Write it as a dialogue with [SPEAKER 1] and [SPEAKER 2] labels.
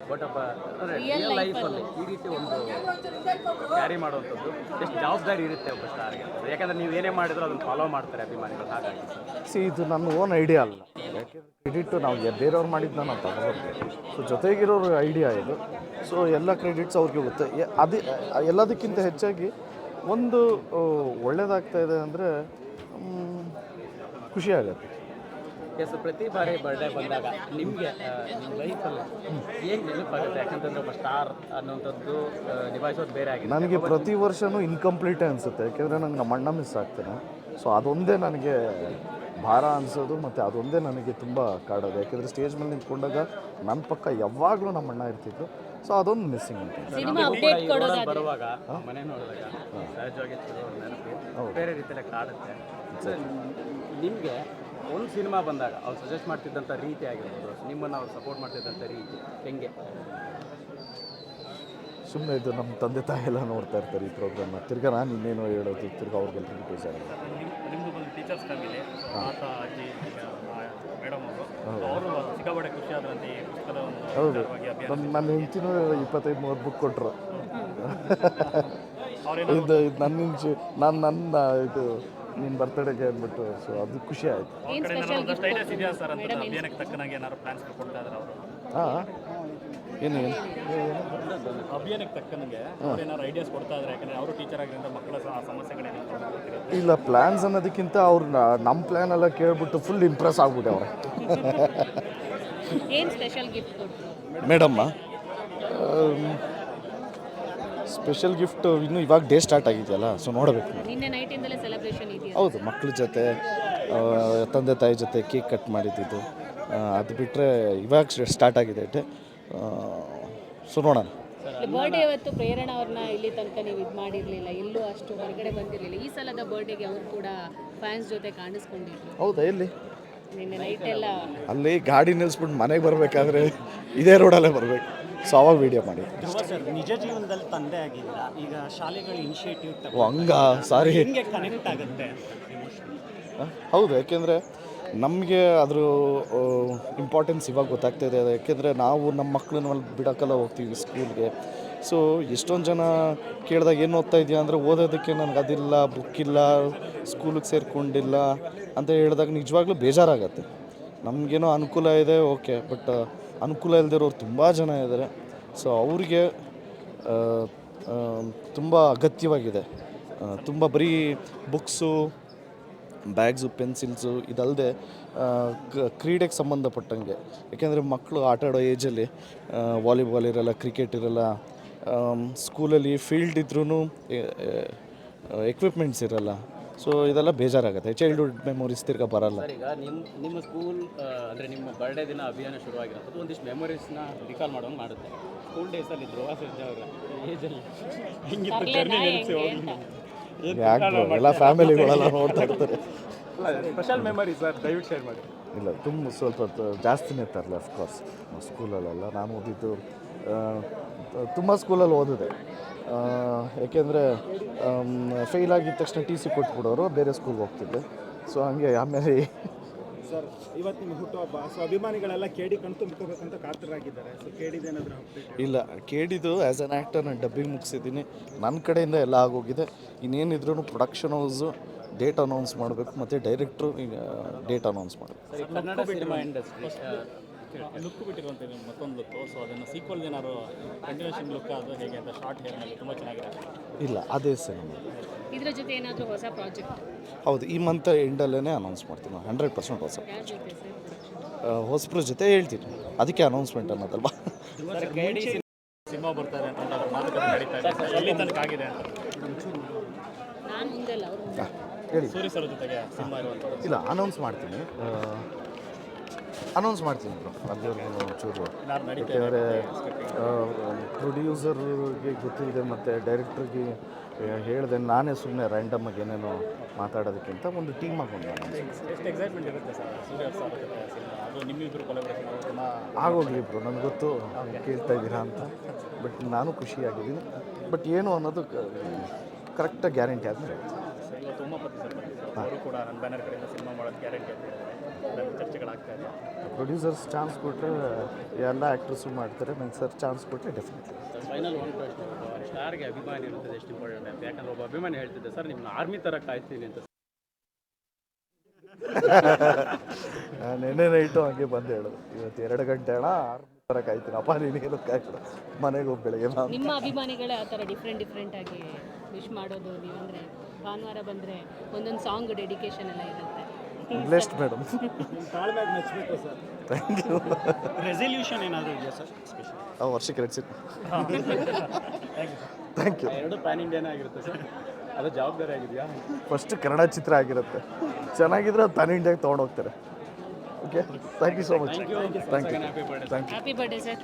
[SPEAKER 1] But real ಲೈಫಲ್ಲಿ ಈ ರೀತಿ ಒಂದು ಕ್ಯಾರಿ ಮಾಡುವಂಥದ್ದು ಎಷ್ಟು ಜವಾಬ್ದಾರಿ ಇರುತ್ತೆ ಒಬ್ಬ ಸ್ಟಾರ್ಗೆ ಅಂತ ಯಾಕಂದ್ರೆ ನೀವು ಏನೇ ಮಾಡಿದ್ರು ಅದನ್ನು ಫಾಲೋ ಮಾಡ್ತಾರೆ ಅಭಿಮಾನಿಗಳು ಹಾಗಾಗಿ.
[SPEAKER 2] ಸಿ ಇದು ನನ್ನ ಓನ್ ಐಡಿಯಾ ಅಲ್ಲ. ಯಾಕೆಂದರೆ ಕ್ರೆಡಿಟ್ ನಾವು ಬೇರೆಯವ್ರು ಮಾಡಿದ್ದು ನಾನು ತಗೋಬೇಕು. ಸೊ ಜೊತೆಗಿರೋರು ಐಡಿಯಾ ಇದು. ಸೊ ಎಲ್ಲ ಕ್ರೆಡಿಟ್ಸ್ ಅವ್ರಿಗೆ ಹೋಗುತ್ತೆ ಅದೇ ಎಲ್ಲದಕ್ಕಿಂತ ಹೆಚ್ಚಾಗಿ ಒಂದು ಒಳ್ಳೆಯದಾಗ್ತಾ ಒಳ್ಳೇದಾಗ್ತಾ ಇದೆ ಅಂದರೆ ಖುಷಿ ಆಗುತ್ತೆ.
[SPEAKER 1] ಎಸ್ ಪ್ರತಿ ಬಾರಿ ಬರ್ಡೇ ಬಂದಾಗ ನಿಮಗೆ ನಿಮ್ಮ ಲೈಫಲ್ಲಿ ಏನು ನೆನಪಾಗುತ್ತೆ? ಯಾಕಂತಂದ್ರೆ ಒಬ್ಬ ಸ್ಟಾರ್ ಅನ್ನೋಂಥದ್ದು ನಿಭಾಯಿಸೋದು ಬೇರೆ ಆಗಿದೆ.
[SPEAKER 2] ನನಗೆ ಪ್ರತಿ ವರ್ಷವೂ ಇನ್ಕಂಪ್ಲೀಟೇ ಅನಿಸುತ್ತೆ. ಯಾಕೆಂದರೆ ನಂಗೆ ನಮ್ಮ ಅಣ್ಣ ಮಿಸ್ ಆಗ್ತೇನೆ. ಸೊ ಅದೊಂದೇ ನನಗೆ ಭಾರ ಅನಿಸೋದು ಮತ್ತು ಅದೊಂದೇ ನನಗೆ ತುಂಬ ಕಾಡೋದು. ಯಾಕೆಂದರೆ ಸ್ಟೇಜ್ ಮೇಲೆ ನಿಂತ್ಕೊಂಡಾಗ ನನ್ನ ಪಕ್ಕ ಯಾವಾಗಲೂ ನಮ್ಮ ಅಣ್ಣ ಇರ್ತಿತ್ತು ಸೊ ಅದೊಂದು ಮಿಸ್ಸಿಂಗ್ ಅಂತ
[SPEAKER 3] ಸಿನಿಮಾ ಅಪ್ಡೇಟ್ ಕೊಡೋದಾದ್ರೆ.
[SPEAKER 1] ಬರುವಾಗ ಮನೆ ನೋಡಿದಾಗ ಸಹಜವಾಗಿ ಬೇರೆ ರೀತಿಯಲ್ಲಿ ಕಾಡುತ್ತೆ. ನಿಮಗೆ ಒಂದು ಸಿನಿಮಾ ಬಂದಾಗ ಅವ್ರು ಸಜೆಸ್ಟ್ ಮಾಡ್ತಿದ್ದಂಥ ರೀತಿ ಆಗಿರ್ಬೋದು. ನಿಮ್ಮನ್ನು ಅವ್ರು ಸಪೋರ್ಟ್ ಮಾಡ್ತಿದ್ದಂಥ ರೀತಿ ಹೆಂಗೆ?
[SPEAKER 2] ಸುಮ್ಮನೆ ಇದು ನಮ್ಮ ತಂದೆ ತಾಯಿ ಎಲ್ಲ ನೋಡ್ತಾ ಇರ್ತಾರೆ ಈ ಪ್ರೋಗ್ರಾಮ್ ತಿರ್ಗಾ ನಾನು ಇನ್ನೇನು ಹೇಳೋದು ತಿರ್ಗಾ ಅವ್ರಿಗೆಲ್ಲರಿಗೂ
[SPEAKER 4] ನಿಮ್ಮದು ಬಂದು ಟೀಚರ್ಸ್ ಫ್ಯಾಮಿಲಿ ತಾತ ಅಜ್ಜಿ ಮೇಡಮ್ ಅವರು. ಅವರು ಸಿಕ್ಕಾಪಟ್ಟೆ ಖುಷಿ ಆದ್ರಂತೆ ಈ ಪುಸ್ತಕದ ಒಂದು
[SPEAKER 2] ಹೌದು. ನನ್ನ ನನ್ನ ಹೆಂಡ್ತಿನೂ ಇಪ್ಪತ್ತೈದು ಮೂವತ್ತು ಬುಕ್ ಕೊಟ್ಟರು ಇದು ಇದು ನನ್ನ ಇಂಚು ನಾನು ನನ್ನ ಇದು ನಿನ್ನ ಬರ್ತಡೇಗೆ ಅಂದ್ಬಿಟ್ಟು ಸೊ ಅದು ಖುಷಿ ಆಯಿತು.
[SPEAKER 4] ಅವ್ರ ಸ್ಪೆಷಲ್ ಐಡಿಯಾಸ್ ಇದೆಯಾ ಸರ್ ಅಂತ ಅಭಿಯಾನಕ್ಕೆ ತಕ್ಕನಾಗಿ ಏನಾದ್ರು ಪ್ಲಾನ್ಸ್ ಕೊಡ್ತಾ ಇದ್ದಾರೆ ಅವರು?
[SPEAKER 2] ಹಾಂ. ಏನು ಏನು?
[SPEAKER 4] ಅಭಿಯಾನಕ್ಕೆ ತಕ್ಕನಾಗೆ ಅವ್ರು ಏನಾದ್ರು ಐಡಿಯಾಸ್ ಕೊಡ್ತಾ ಇದ್ದಾರೆ ಯಾಕಂದ್ರೆ ಅವರು ಟೀಚರ್ ಆಗಿರೋದ್ರಿಂದ ಮಕ್ಕಳ ಸ- ಸಮಸ್ಯೆಗಳೇನು ಗೊತ್ತಿರುತ್ತೆ
[SPEAKER 2] ಇಲ್ಲ ಪ್ಲ್ಯಾನ್ಸ್ ಅನ್ನೋದಕ್ಕಿಂತ ಅವ್ರು ನಮ್ಮ ಪ್ಲಾನ್ ಎಲ್ಲ ಕೇಳ್ಬಿಟ್ಟು ಫುಲ್ ಇಂಪ್ರೆಸ್ ಆಗ್ಬಿಟ್ಟೆ ಅವ್ರೆ.
[SPEAKER 3] ಏನು ಸ್ಪೆಷಲ್ ಗಿಫ್ಟ್ ಕೊಡ್ತೀವಿ
[SPEAKER 2] ಮೇಡಮ್ಮ ಸ್ಪೆಷಲ್ ಗಿಫ್ಟ್ ಇನ್ನು ಇವಾಗ ಡೇ ಸ್ಟಾರ್ಟ್ ಆಗಿದೆಯಲ್ಲ ಸೊ ನೋಡಬೇಕು. ಹೌದು ಮಕ್ಕಳ ಜೊತೆ ತಂದೆ ತಾಯಿ ಜೊತೆ ಕೇಕ್ ಕಟ್ ಮಾಡಿದ್ದು. ಅದು ಬಿಟ್ಟರೆ ಇವಾಗ ಸ್ಟಾರ್ಟ್ ಆಗಿದೆ ಡೇ. ಸೊ ನೋಡೋಣ.
[SPEAKER 3] ಬರ್ಡೇ ಅವತ್ತು ಪ್ರೇರಣಾ ಅವ್ರನ್ನ ಇಲ್ಲಿ ತನಕ ನೀವು ಇದು ಮಾಡಿರಲಿಲ್ಲ ಎಲ್ಲೂ ಅಷ್ಟು ಹೊರಗಡೆ ಬಂದಿರಲಿಲ್ಲ. ಈ ಸಲದ ಬರ್ಡೇಗೆ ಅವ್ರು ಕೂಡ ಫ್ಯಾನ್ಸ್ ಜೊತೆ ಕಾಣಿಸ್ಕೊಂಡಿದ್ರು.
[SPEAKER 2] ಹೌದಾ ಎಲ್ಲಿ?
[SPEAKER 3] ನಿನ್ನೆ ನೈಟ್ ಎಲ್ಲ
[SPEAKER 2] ಅಲ್ಲಿ ಗಾಡಿ ನಿಲ್ಸ್ಬಿಟ್ಟು ಮನೆಗೆ ಬರಬೇಕಾದ್ರೆ ಇದೇ ರೋಡಲ್ಲೇ ಬರಬೇಕು. ಸೊ ಅವಾಗ ವಿಡಿಯೋ ಮಾಡಿ.
[SPEAKER 5] ನಿಜ ಜೀವನದಲ್ಲಿ ತಂದೆ ಆಗಿಲ್ಲ ಈಗ ಶಾಲೆಗಳ ಇನಿಷಿಯೇಟಿವ್
[SPEAKER 2] ಹಂಗ? ಸಾರಿ.
[SPEAKER 5] ಹೆಂಗೆ ಕನೆಕ್ಟ್ ಆಗುತ್ತೆ?
[SPEAKER 2] ಹೌದು ಯಾಕೆಂದರೆ ನಮಗೆ ಅದ್ರ ಇಂಪಾರ್ಟೆನ್ಸ್ ಇವಾಗ ಗೊತ್ತಾಗ್ತಾ ಇದೆ. ಯಾಕೆಂದರೆ ನಾವು ನಮ್ಮ ಮಕ್ಕಳನ್ನ ಅಲ್ಲಿ ಬಿಡೋಕ್ಕೆಲ್ಲ ಹೋಗ್ತೀವಿ ಸ್ಕೂಲ್ಗೆ ಸೊ ಎಷ್ಟೊಂದು ಜನ ಕೇಳಿದಾಗ ಏನು ಓದ್ತಾ ಇದೆಯಾ ಅಂದರೆ ಓದೋದಕ್ಕೆ ನನಗೆ ಅದಿಲ್ಲ ಬುಕ್ ಇಲ್ಲ ಸ್ಕೂಲಿಗೆ ಸೇರಿಕೊಂಡಿಲ್ಲ ಅಂತ ಹೇಳಿದಾಗ ನಿಜವಾಗ್ಲೂ ಬೇಜಾರಾಗತ್ತೆ. ನಮಗೇನೋ ಅನುಕೂಲ ಇದೆ ಓಕೆ ಬಟ್ ಅನುಕೂಲ ಇಲ್ಲದಿರೋರು ತುಂಬ ಜನ ಇದ್ದಾರೆ ಸೊ ಅವರಿಗೆ ತುಂಬ ಅಗತ್ಯವಾಗಿದೆ. ತುಂಬ ಬರೀ ಬುಕ್ಸು, ಬ್ಯಾಗ್ಸು, ಪೆನ್ಸಿಲ್ಸು ಇದಲ್ಲದೆ ಕ್ರೀಡೆಗೆ ಸಂಬಂಧಪಟ್ಟಂಗೆ. ಯಾಕೆಂದರೆ ಮಕ್ಕಳು ಆಟ ಆಡೋ ಏಜಲ್ಲಿ ವಾಲಿಬಾಲ್ ಇರಲ್ಲ, ಕ್ರಿಕೆಟ್ ಇರಲ್ಲ ಸ್ಕೂಲಲ್ಲಿ ಫೀಲ್ಡ್ ಇದ್ರೂ ಎಕ್ವಿಪ್ಮೆಂಟ್ಸ್ ಇರಲ್ಲ. ಸೊ ಇದೆಲ್ಲ ಬೇಜಾರಾಗುತ್ತೆ. ಚೈಲ್ಡ್ಹುಡ್ ಮೆಮೊರೀಸ್ ತಿರ್ಗಾ ಬರಲ್ಲ.
[SPEAKER 1] ಸರ್ ಈಗ ನಿಮ್ಮ ನಿಮ್ಮ ಸ್ಕೂಲ್ ಅಂದರೆ ನಿಮ್ಮ ಬರ್ಡೇ ದಿನ ಅಭಿಯಾನ ಶುರುವಾಗಿರೋದು ಒಂದಿಷ್ಟು ಮೆಮೊರೀಸ್ನ ರಿಕಾಲ್ ಮಾಡೋಂಗೆ ಮಾಡುತ್ತೆ. ಸ್ಕೂಲ್ ಡೇಸಲ್ಲಿ ಧ್ರುವ ಸರ್ಜಾ ಅವರ ಏಜಲ್ಲಿ
[SPEAKER 3] ತರ್ಲೇನಾ ಹೆಂಗೆ ಅಂತ
[SPEAKER 2] ಯಾಕೆ bro? ಎಲ್ಲ ಫ್ಯಾಮಿಲಿಗಳೆಲ್ಲ ನೋಡ್ತಾ ಇರ್ತಾರೆ.
[SPEAKER 1] ಸ್ಪೆಷಲ್ ಮೆಮೊರಿ ಸರ್ ದಯವಿಟ್ಟು ಶೇರ್ ಮಾಡಿ.
[SPEAKER 2] ಇಲ್ಲ ತುಂಬ ಸ್ವಲ್ಪ ಜಾಸ್ತಿನೇ ತರಲಿ ಅಫ್ಕೋರ್ಸ್ ಸ್ಕೂಲಲ್ಲೆಲ್ಲ ನಾನು ಓದಿದ್ದು ತುಂಬ ಸ್ಕೂಲಲ್ಲಿ ಓದಿದೆ. ಏಕೆಂದರೆ ಫೇಲ್ ಆಗಿದ ತಕ್ಷಣ ಟಿ ಸಿ ಕೊಟ್ಬಿಡೋರು ಬೇರೆ ಸ್ಕೂಲ್ಗೆ ಹೋಗ್ತಿದ್ದೆ. ಸೊ ಹಂಗೆ ಆಮೇಲೆ
[SPEAKER 6] ಸರ್ ಇವತ್ತು ನಿಮ್ಮ ಹುಟ್ಟುಹಬ್ಬ ಸೊ ಅಭಿಮಾನಿಗಳೆಲ್ಲ ಕೇಡಿ ಕಣ್ ತುಂಬ್ಕೋಬೇಕಂತ ಕಾತರಾಗಿದ್ದಾರೆ. ಸೊ ಕೇಡಿದೇನಾದ್ರೂ
[SPEAKER 2] ಇಲ್ಲ ಕೇಳಿದ್ದು ಆ್ಯಸ್ ಅನ್ ಆ್ಯಕ್ಟರ್ ನಾನು ಡಬ್ಬಿಂಗ್ ಮುಗಿಸಿದ್ದೀನಿ. ನನ್ನ ಕಡೆಯಿಂದ ಎಲ್ಲ ಆಗೋಗಿದೆ. ಇನ್ನೇನಿದ್ರೂ ಪ್ರೊಡಕ್ಷನ್ ಹೌಸು ಡೇಟ್ ಅನೌನ್ಸ್ ಮಾಡಬೇಕು. ಮತ್ತು ಡೈರೆಕ್ಟ್ರು ಈಗ ಡೇಟ್ ಅನೌನ್ಸ್ ಮಾಡಬೇಕು.
[SPEAKER 1] ಕನ್ನಡ
[SPEAKER 4] ಲುಕ್ ಬಿಟ್ಟಿರುವಂಥದ್ದು ಮತ್ತೊಂದು ಲುಕ್. ಸೊ ಅದನ್ನು ಸೀಕ್ವಲ್ ಏನಾದ್ರು ಕಂಟಿನ್ಯೂಷನ್ ಲುಕ್ ಅದು ಹೇಗೆ ಅಂತ ಶಾರ್ಟ್ ಹೇರ್ನಲ್ಲಿ ತುಂಬ ಚೆನ್ನಾಗಿರುತ್ತೆ
[SPEAKER 2] ಇಲ್ಲ ಅದೇ ಸಿನಿಮಾ
[SPEAKER 3] ಇದರ ಜೊತೆ ಏನಾದರೂ ಹೊಸ ಪ್ರಾಜೆಕ್ಟ್
[SPEAKER 2] ಹೌದು ಈ ಮಂತ್ ಎಂಡಲ್ಲೇ ಅನೌನ್ಸ್ ಮಾಡ್ತೀನಿ ಹಂಡ್ರೆಡ್ ಪರ್ಸೆಂಟ್ ಹೊಸ ಹೊಸಬ್ರ ಜೊತೆ ಹೇಳ್ತೀನಿ. ಅದಕ್ಕೆ ಅನೌನ್ಸ್ಮೆಂಟ್ ಅನ್ನೋದಲ್ವಾ?
[SPEAKER 4] ಸಿನಿಮಾ ಬರ್ತಾರೆ ಅಂತ ಮಾತುಕತೆ ನಡೀತಾ ಇದೆ. ಎಲ್ಲಿ ತನಕ ಆಗಿದೆ ಅಂತ?
[SPEAKER 3] ನಾನು ಮುಂದೆ.
[SPEAKER 2] ಹೇಳಿ.
[SPEAKER 4] ಸೂರ್ಯ ಸರ್ ಜೊತೆಗೆ ಸಿನಿಮಾ ಇರುವಂಥದ್ದು
[SPEAKER 2] ಇಲ್ಲ ಅನೌನ್ಸ್ ಮಾಡ್ತೀನಿ. ಅನೌನ್ಸ್ ಮಾಡ್ತೀನಿ ಬ್ರೋ ಅಲ್ಲಿವರೆಗೂ ಚೂರು
[SPEAKER 4] ಯಾರು ನಡೀತಾ
[SPEAKER 2] ಯಾಕೆಂದರೆ ಪ್ರೊಡ್ಯೂಸರ್ಗೆ ಗೊತ್ತಿಲ್ಲದೆ ಮತ್ತು ಡೈರೆಕ್ಟ್ರಿಗೆ ಹೇಳಿದೆ. ನಾನೇ ಸುಮ್ಮನೆ ರ್ಯಾಂಡಮಾಗಿ ಏನೇನೋ ಮಾತಾಡೋದಕ್ಕಿಂತ ಒಂದು ಟೀಮ್ ಹಾಕೊಂಡು ಆಗೋಗ್ಲಿ ಬ್ರೋ ನನಗೆ ಗೊತ್ತು ಕೇಳ್ತಾ ಇದ್ದೀರಾ ಅಂತ. ಬಟ್ ನಾನು ಖುಷಿಯಾಗಿದ್ದೀನಿ. ಬಟ್ ಏನು ಅನ್ನೋದು ಕರೆಕ್ಟಾಗಿ ಗ್ಯಾರಂಟಿ ಆದಮೇಲೆ
[SPEAKER 4] ಇವತ್ತು ಉಮಾಪತಿ ಸರ್ ಅವರು ಕೂಡ ನನ್ನ ಬ್ಯಾನರ್ ಕಡೆಯಿಂದ ಸಿನಿಮಾ ಮಾಡೋದು ಗ್ಯಾರಂಟಿ ಅಂತ ಚರ್ಚೆಗಳಾಗ್ತಾ ಇದೆ.
[SPEAKER 2] ಪ್ರೊಡ್ಯೂಸರ್ಸ್ ಚಾನ್ಸ್ ಕೊಟ್ಟರೆ ಎಲ್ಲ ಆ್ಯಕ್ಟ್ರಸ್ಸು ಮಾಡ್ತಾರೆ. ನಂಗೆ ಸರ್ ಚಾನ್ಸ್ ಕೊಟ್ಟರೆ ಡೆಫಿನೆಟ್ಲಿ
[SPEAKER 1] ಫೈನಲ್ ಒಂದು ಪ್ರಶ್ನೆ ಸ್ಟಾರ್ಗೆ ಅಭಿಮಾನಿ ಇರುತ್ತದೆ ಎಷ್ಟು ಇಂಪಾರ್ಟೆಂಟ್ ಅಂತ. ಯಾಕಂದ್ರೆ ಒಬ್ಬ ಅಭಿಮಾನಿ ಹೇಳ್ತಿದ್ದೆ ಸರ್ ನಿಮ್ಮನ್ನ ಆರ್ಮಿ ಥರ ಕಾಯ್ತೀನಿ ಅಂತ.
[SPEAKER 2] ನೆನ್ನೆ ನೈಟು ಹಂಗೆ ಬಂದು ಹೇಳೋದು. ಇವತ್ತು ಎರಡು ಗಂಟೆ ಅಣ್ಣ ಆರ್ಮಿ ಥರ ಕಾಯ್ತೀನಿ. ಅಪ್ಪ ನೀನೇನು ಕಾಯ್ತು ಮನೆಗೆ ಹೋಗಿ ಬೆಳಗ್ಗೆ
[SPEAKER 3] ನಿಮ್ಮ ಅಭಿಮಾನಿಗಳೇ ಆ ಥರ ಡಿಫ್ರೆಂಟ್ ಡಿಫ್ರೆಂಟ್ ಆಗಿ ವಿಶ್ ಮಾಡೋದು ನೀವಂದರೆ ಭಾನುವಾರ ಬಂದರೆ ಒಂದೊಂದು ಸಾಂಗ್ ಡೆಡಿಕೇಶನ್ ಎಲ್ಲ ಇರುತ್ತೆ.
[SPEAKER 2] ಬ್ಲೆಸ್ಡ್ ಮೇಡಮ್
[SPEAKER 6] ತಾಳ್ಮೆಗೆ ಮೆಚ್ಚಬೇಕು ಸರ್.
[SPEAKER 2] ಥ್ಯಾಂಕ್ ಯು
[SPEAKER 5] ರೆಸಲ್ಯೂಷನ್ ಏನಾದರೂ ಇದೆಯಾ ಸರ್? ಸ್ಪೆಷಲ್
[SPEAKER 2] ಆ ವರ್ಷಕ್ಕೆ ಎರಡು ಸೀಟ್ ಥ್ಯಾಂಕ್ ಯು
[SPEAKER 1] ಎರಡು ಪ್ಯಾನ್ ಇಂಡಿಯನ್ ಆಗಿರುತ್ತೆ ಸರ್. ಅದು ಜವಾಬ್ದಾರಿ ಆಗಿದೆಯಾ?
[SPEAKER 2] ಫಸ್ಟ್ ಕನ್ನಡ ಚಿತ್ರ ಆಗಿರುತ್ತೆ. ಚೆನ್ನಾಗಿದ್ರೆ ಅದು ಪ್ಯಾನ್ ಇಂಡಿಯಾಗೆ ತೊಗೊಂಡೋಗ್ತಾರೆ okay thank you so much thank you thank you
[SPEAKER 3] happy birthday sir